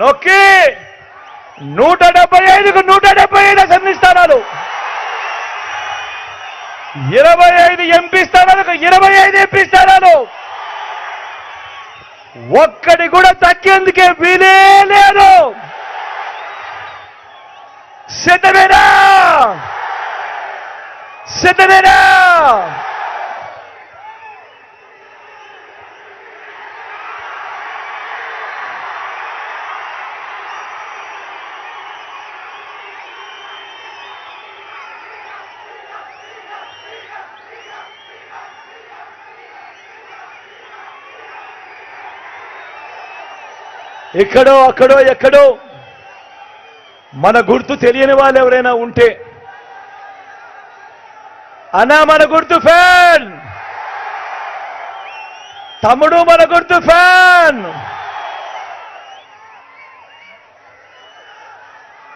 నొక్కి నూట డెబ్బై ఐదుకు నూట డెబ్బై ఐదు అసెంబ్లీ స్థానాలు. ఇరవై ఐదు ఎంపీ స్థానాలకు ఇరవై ఐదు ఎంపీ స్థానాలు. ఒక్కడి కూడా తగ్గేందుకే వీలే లేదు. సిద్ధమేనా? సిద్ధమేనా? ఎక్కడో అక్కడో ఎక్కడో. మన గుర్తు తెలియని వాళ్ళు ఎవరైనా ఉంటే. అన్నా మన గుర్తు ఫ్యాన్. తమ్ముడు మన గుర్తు ఫ్యాన్.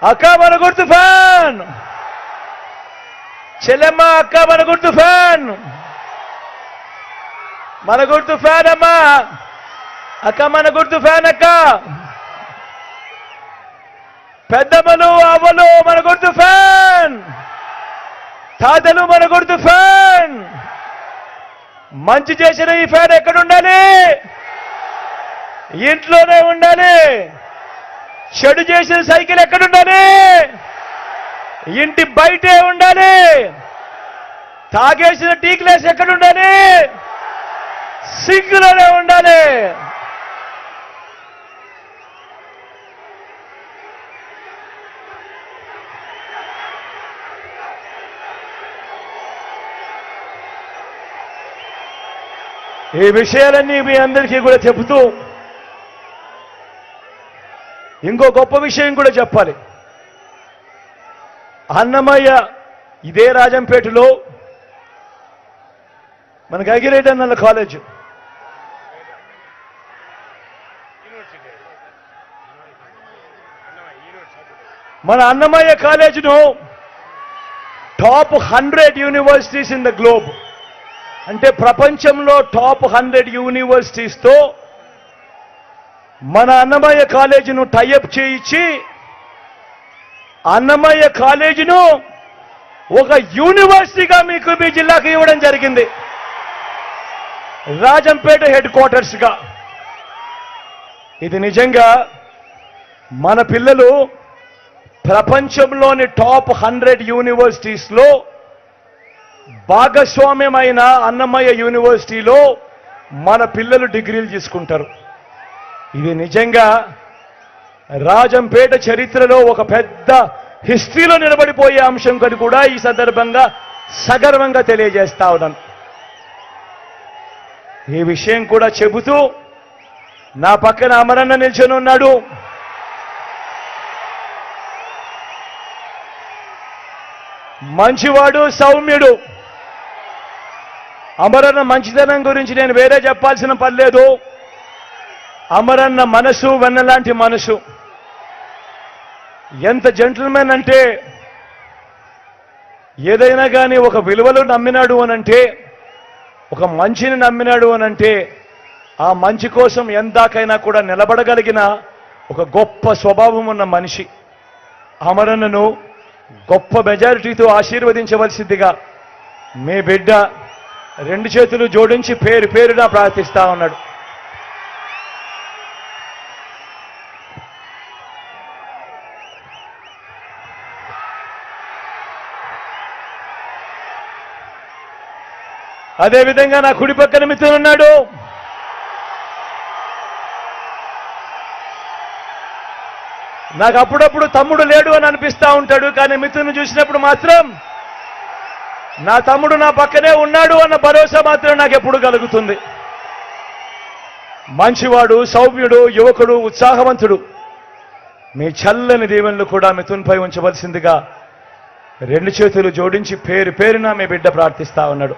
అక్క మన గుర్తు ఫ్యాన్. చెల్లెమ్మ అక్క మన గుర్తు ఫ్యాన్. మన గుర్తు ఫ్యాన్ అమ్మా. అక్క మన గుర్తు ఫ్యాన్ అక్క పెద్దమ్మలు అవ్వలు మన గుర్తు ఫ్యాన్. తాతలు మన గుర్తు ఫ్యాన్. మంచి చేసిన ఈ ఫ్యాన్ ఎక్కడ ఉండాలి ఇంట్లోనే ఉండాలి. చెడు చేసిన సైకిల్ ఎక్కడ ఉండాలి ఇంటి బయటే ఉండాలి. తాగేసిన టీ గ్లాస్ ఎక్కడ ఉండాలి సింగులోనే ఉండాలి. ఈ విషయాలన్నీ మీ అందరికీ కూడా చెబుతూ ఇంకో గొప్ప విషయం కూడా చెప్పాలి. అన్నమయ్య ఇదే రాజంపేటలో మనకి అగిరేట్ అన్న కాలేజ్. మన Annamayya కాలేజీను top hundred universities in the globe. అంటే ప్రపంచంలో టాప్ హండ్రెడ్ యూనివర్సిటీస్తో మన అన్నమయ్య కాలేజీను టైఅప్ చేయించి అన్నమయ్య కాలేజీను ఒక యూనివర్సిటీగా మీకు మీ జిల్లాకు ఇవ్వడం జరిగింది. రాజంపేట హెడ్ క్వార్టర్స్గా. ఇది నిజంగా మన పిల్లలు ప్రపంచంలోని టాప్ హండ్రెడ్ యూనివర్సిటీస్లో భాగస్వామ్యమైన అన్నమయ్య యూనివర్సిటీలో మన పిల్లలు డిగ్రీలు తీసుకుంటారు. ఇది నిజంగా రాజంపేట చరిత్రలో ఒక పెద్ద హిస్టరీలో నిలబడిపోయే అంశం కని కూడా ఈ సందర్భంగా సగర్వంగా తెలియజేస్తా ఉన్నాను. ఈ విషయం కూడా చెబుతూ నా పక్కన అమరన్న నిల్చొని ఉన్నాడు. మంచివాడు సౌమ్యుడు. అమరన్న మంచితనం గురించి నేను వేరే చెప్పాల్సిన పని లేదు. అమరన్న మనసు వెన్నలాంటి మనసు. ఎంత జెంటిల్మెన్ అంటే ఏదైనా కానీ ఒక విలువలు నమ్మినాడు అనంటే ఒక మంచిని నమ్మినాడు అనంటే ఆ మంచి కోసం ఎందాకైనా కూడా నిలబడగలిగిన ఒక గొప్ప స్వభావం ఉన్న మనిషి. అమరన్నను గొప్ప మెజారిటీతో ఆశీర్వదించవలసిందిగా మీ బిడ్డ రెండు చేతులు జోడించి పేరు పేరున ప్రార్థిస్తా ఉన్నాడు. అదేవిధంగా నా కుడి పక్కన మిత్రుడు ఉన్నాడు. నాకు అప్పుడప్పుడు తమ్ముడు లేడు అని అనిపిస్తా ఉంటాడు కానీ మిత్రుని చూసినప్పుడు మాత్రం నా తమ్ముడు నా పక్కనే ఉన్నాడు అన్న భరోసా మాత్రం నాకు ఎప్పుడు కలుగుతుంది. మంచివాడు సౌమ్యుడు యువకుడు ఉత్సాహవంతుడు. మీ చల్లని దీవెనలు కూడా మిథున్పై ఉంచవలసిందిగా రెండు చేతులు జోడించి పేరు పేరున మీ బిడ్డ ప్రార్థిస్తా ఉన్నాడు.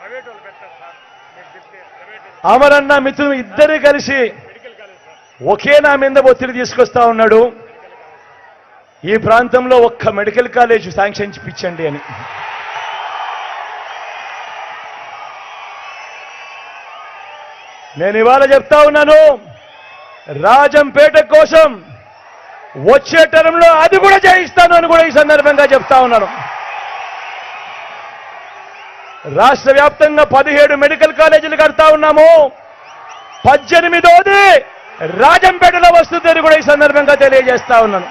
ప్రైవేట్ వాళ్ళు పెట్టారు సార్. అమరన్న మిత్రులు ఇద్దరు కలిసి ఒకే నా మీద ఒత్తిడి తీసుకొస్తా ఉన్నాడు. ఈ ప్రాంతంలో ఒక్క మెడికల్ కాలేజ్ శాంక్షన్ చూపించండి అని. నేను ఇవాళ చెప్తా ఉన్నాను రాజంపేట కోసం వచ్చే టరంలో అది కూడా చేయిస్తాను అని కూడా ఈ సందర్భంగా చెప్తా ఉన్నాను. రాష్ట్ర వ్యాప్తంగా పదిహేడు మెడికల్ కాలేజీలు కడతా ఉన్నాము. పద్దెనిమిదోది రాజంపేటలో వస్తుందని కూడా ఈ సందర్భంగా తెలియజేస్తా ఉన్నాను.